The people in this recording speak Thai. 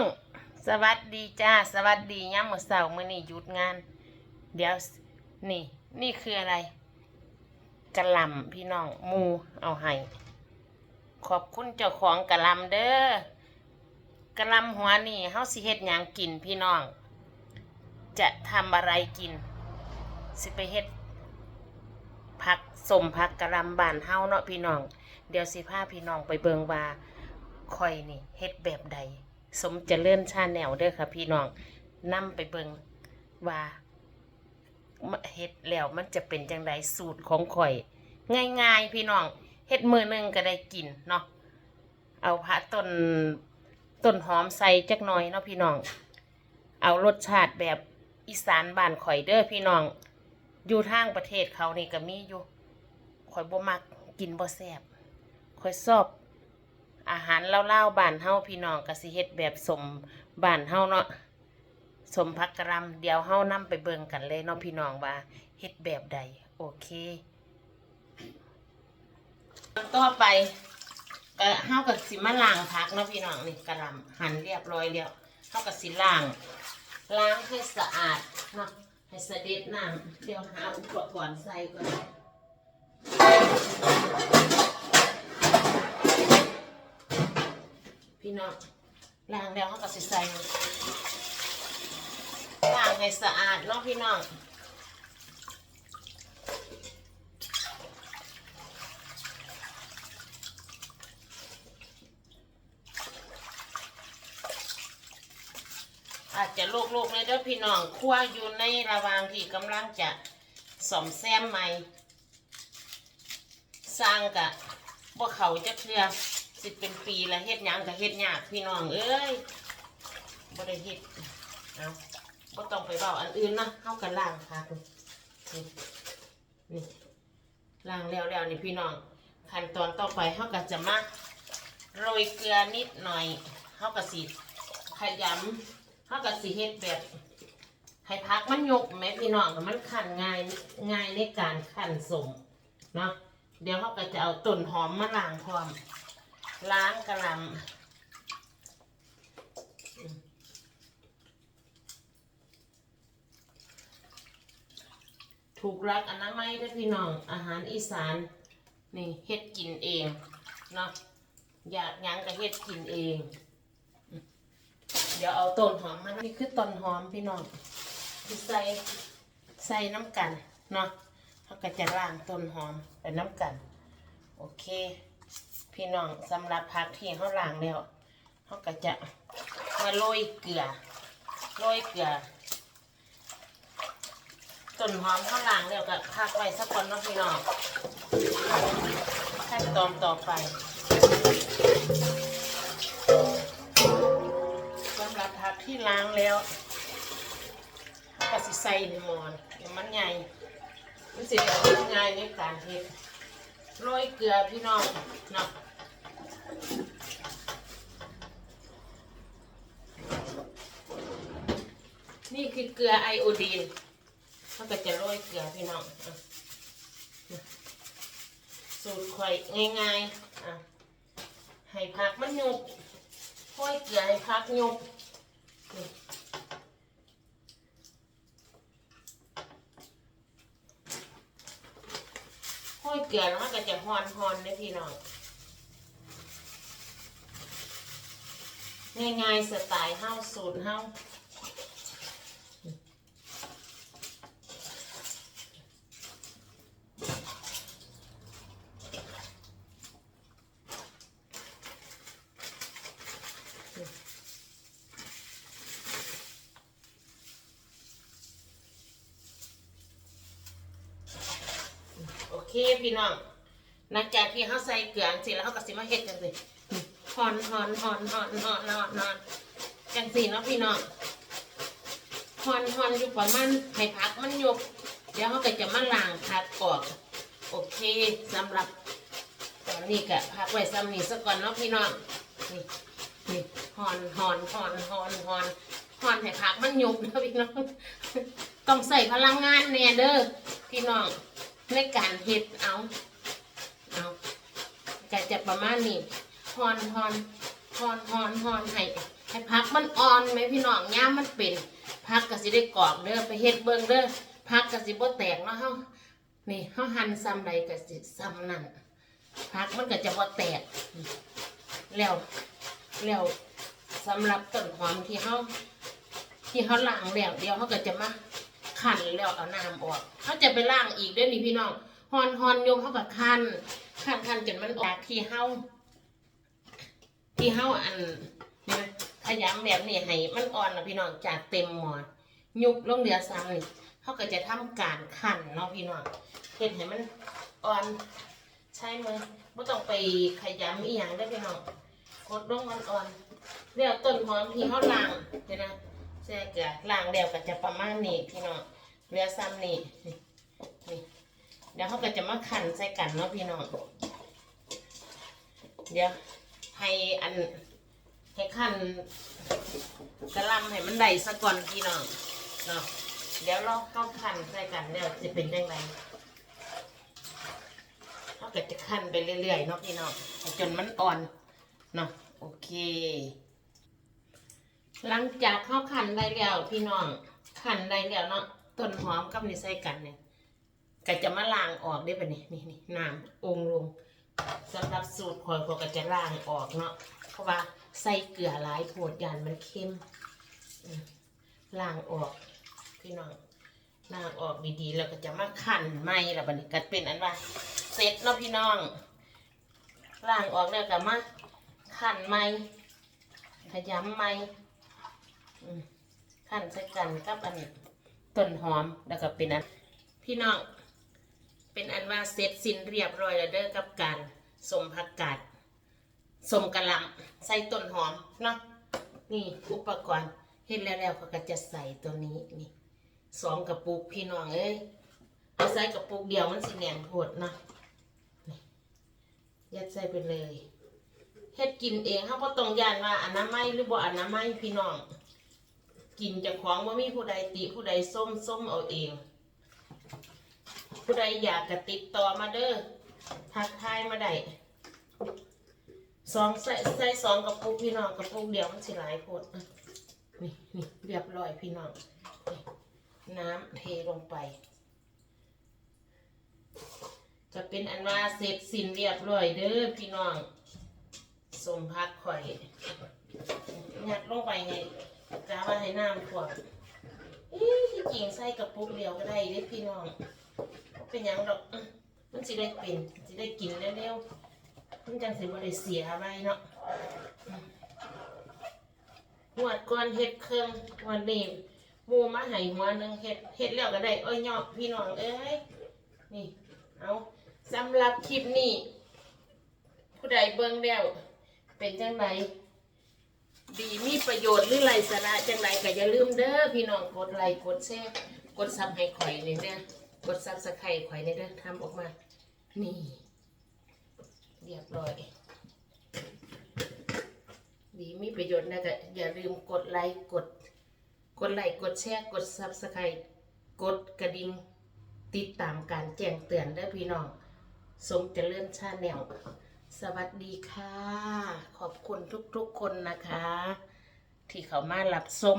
องสวัสดีจ้า สวัสดีย่ามมือเช้ามื้อนี้หยุดงาน เดี๋ยวนี่ นี่คืออะไรกระลำพี่น้องมูเอาให้ ขอบคุณเจ้าของกระลำเด้อกระลำหัวนี่เฮาสิเฮ็ดหยังกินพี่น้อง จะทำอะไรกิน สิไปเฮ็ดผักสมผักกระลำบานเฮาเนาะพี่น้อง เดี๋ยวสิพาพี่น้องไปเบิงว่าข่อยนี่เฮ็ดแบบใด สมเจริญชาแนลเด้อค่ะ พี่น้องนำไปเบิงว่าเฮ็ดแล้วมันจะเป็นจังไดสูตรของข่อย ง่ายๆ พี่น้องเฮ็ดมือหนึงก็ได้กินเนาะเอาพระต้นต้นหอมใส่จักหน่อยเนาะพี่น้อง เอารสชาติแบบอีสานบ้านข่อยเด้อพี่น้อง อยู่ทางประเทศเขานี่ก็มีอยู่ข่อยบ่มักกินบ่แซ่บข่อยชอบ อาหารเล่าๆบ้านเฮาพี่น้องก็สิเฮ็ดแบบสมบ้านเฮาเนาะสมพักกะหรำเดี๋ยวเฮานํไปเบิ่งกันเลยเนาะพี่น้องว่าเฮ็ดแบบใด โอเคต่อไปก็เฮาก็สิมาล้างผักเนาะพี่น้องนี่กะลำหั่นเรียบร้อยแล้วเฮาก็สิล้างล้างให้สะอาดเนาะให้สะเด็จน้ำเดี๋ยวหาอุปกรณ์ใส่ก่อน พี่น้องล้างแล้วเขาก็สิใส่ล้างให้สะอาดเนาะพี่น้องอาจจะโลกๆเลยเด้อพี่น้องครัวอยู่ในระหว่างที่กำลังจะสอมแซมใหม่สร้างกะบ่เขาจะเคลือ สิเป็นปีละเฮ็ดหยังกะเฮ็ดยากพี่น้องเอ้ยบ่ได้เฮ็ดเอาบ่ต้องไปเว้าอันอื่นนะเฮากันล้างค่ะคุณนี่นี่ล้างแล้วแล้วนี่พี่น้องขั้นตอนต่อไปเฮาก็จะมาโรยเกลือนิดหน่อยเฮาก็สิขยำเฮาก็สิเฮ็ดแบบให้พักมันยกแม่พี่น้องมันคั่นง่ายง่ายในการคั่นสมเนาะเดี๋ยวเขาก็จะเอาต้นหอมมาล้างพร้อม ล้างกระหลำถูกรักอนามัยด้วยพี่น้อง อาหารอีสาน นี่เฮ็ดกินเองเนาะอยากยังก็เฮ็ดกินเอง เดี๋ยวเอาต้นหอมมานี่คือต้นหอมพี่น้องที่ใส่ใส่น้ำกันเนาะเขาก็จะล้างต้นหอมไปน้ำกัน โอเค พี่น้องสำหรับผักที่เขาล้างแล้วเขาก็จะมาโรยเกลือโรยเกลือต้นหอมเขาล้างแล้วก็พักไว้สักคนนะพี่น้องขั้นตอนต่อไปสำหรับผักที่ล้างแล้วก็สิใส่ในหมอนเดี๋ยวมันใหญ่มันสิได้ง่ในการเฮ็ด โรยเกลือพี่น้องเนาะนี่คือเกลือไอโอดีนเขาก็จะโรยเกลือพี่น้องสูตรข่อยง่ายๆอะให้ผักมันยุบห้อยเกลือให้ผักยุบนี่ ยเกลือแล้วมันก็จะฮอนฮอนได้พี่น้องง่ายๆสไตล์เฮาสูตรเฮา เคพี่น้องหลังจากที่เขาใส่เกลือเสร็จแล้วเขาก็สิมาเฮ็ดจังสิฮอนฮอนฮอนฮอนฮอนฮอนฮอนจังสิเนาะพี่น้องฮอนฮอนอยู่ประมาณให้พักมันยก เดี๋ยวเขาก็จะมาล้างผักออกโอเคสำหรับตอนนี้ก็พักไว้ซ้ำนี้สักก่อนเนาะพี่น้องนี่นี่ฮอนฮอนฮอนฮอนฮอนฮอนให้พักมันยกเนาะพี่น้องต้องใส่พลังงานแน่เด้อพี่น้อง ในการเฮ็ดเอาเอาก็จะประมาณนี้ฮอนฮอนฮอนฮอนฮอนให้ให้พักมันอ่อนไหมพี่น้องย่ามมันเป็นพักก็สิได้กรอกเด้อไปเฮ็ดเบิ่งเด้อพักก็สิบ่แตกเนาะเฮานี่เฮาหั่นซ้ำใดก็สิซ้ำนั่นพักมันก็จะบ่แตกแล้วแล้วสำหรับต้นหอมที่เฮาที่เฮาล้างแล้วเดี๋ยวเฮาก็จะมา คันแล้วเอาน้ำออกเฮาจะไปล้างอีกเด้อนี่พี่น้องฮอนฮอนโยมเฮาก็คันคันคันจนมันออกที่เฮาที่เฮาอันนี่นะขยำแบบนี้ให้มันอ่อนนะพี่น้องจากเต็มหมอนยุบลงเหลือซ้ำนี่เขาก็จะทำการขันเนาะพี่น้องเฮ็ดให้มันอ่อนใช่มือไม่ต้องไปขยำอีหยังได้พี่น้องกดลงอ่อนเรียกต้นหอมที่เขาล้างเดี๋ยวนะแช่เกลือล้างแล้วก็จะประมาณนี้พี่น้อง เหลือซ้ำนี่นี่เดี๋ยวเขาก็จะมาขันใส่กันเนาะพี่น้อง เดี๋ยวให้อันให้ขันกระลำให้มันได้สะก่อนพี่น้องเนาะเดี๋ยวเราเข้าขันใส่กันเดี๋ยวจะเป็นยังไงเราก็จะขันไปเรื่อยๆเนาะพี่น้องจนมันอ่อนเนาะโอเค หลังจากเข้าขันได้แล้วพี่น้องขันได้แล้วเนาะ ต้นหอมกับนี่ใส่กันเนี่ยก็จะมาล้างออกได้ปะนี่นี่นี่น้ำองลงสำหรับสูตรข่อยก็จะล้างออกเนาะเพราะว่าใส่เกลือหลายโพดยานมันเค็มล้างออกพี่น้องล้างออกดีๆแล้วก็จะมาขั่นไหมแล้วบัดนี้ก็เป็นอันว่าเสร็จเนาะพี่น้องล้างออกแล้วก็มาขั่นไหมขยำไหมอืมขั่นใส่กันกับอัน ต้นหอมแล้วก็เป็นอันพี่น้องเป็นอันว่าเสร็จสิ้นเรียบร้อยแล้วเด้อกับการสมผักกาดสมกะหล่ำใส่ต้นหอมเนาะนี่อุปกรณ์เห็นแล้วแล้วเขาก็จะใส่ตัวนี้นี่สองกระปุกพี่น้องเอ้ยเอาใส่กระปุกเดียวมันสิแหนมโพดเนาะยัดใส่ไปเลยเฮ็ดกินเองเขาก็ต้องยานว่าอนามัยหรือบ่อนามัยพี่น้อง กินจากของว่ามีผู้ใดติผู้ใดส้มส้มเอาเอง ผู้ใดอยากกะติดต่อมาเด้อทักทายมาได้สองใส่ใส่สองกระปุกพี่น้องกระปุกเดียวมันสิหลายโพดนี่นี่เรียบร้อยพี่น้องน้ำเทลงไป จะเป็นอันว่าเสร็จสิ้นเรียบร้อยเด้อพี่น้องสมพักข่อยยัดลงไปไง กาว่าให้น้ำท่วมเอ้ยที่จริงใส่กระปุกเดียวก็ได้เด้พี่น้องเป็นหยังดอกอื้อมันสิได้เป็นสิได้กินเร็วๆมันจังสิบ่ได้เสียอะไรเนาะอืมหวดก่อนเฮ็ดเครื่องวันนี้หมูมาให้หัวหนึงเฮ็ดเฮ็ดแล้วก็ได้เอ้ยยอพี่น้องเอ้ยนี่เอาสำหรับคลิปนี้ ผู้ใดเบิ่งแล้วเป็นจังได ดีมีประโยชน์หรือไรสาระจังไดก็อย่าลืมเด้อพี่น้องกดไลค์กดแชร์กดซับให้ข่อยนี่เด้อกดซับสไครต์ข่อยนี่เด้อทำออกมา นี่ เรียบร้อย ดีมีประโยชน์นะก็อย่าลืมกดไลค์กด กดไลค์กดแชร์กดซับสไครต์กดกระดิ่งติดตามการแจ้งเตือนเด้อพี่น้องสมเจริญชาแนล สวัสดีค่ะ ขอบคุณทุกๆคนนะคะ ที่เขามารับชม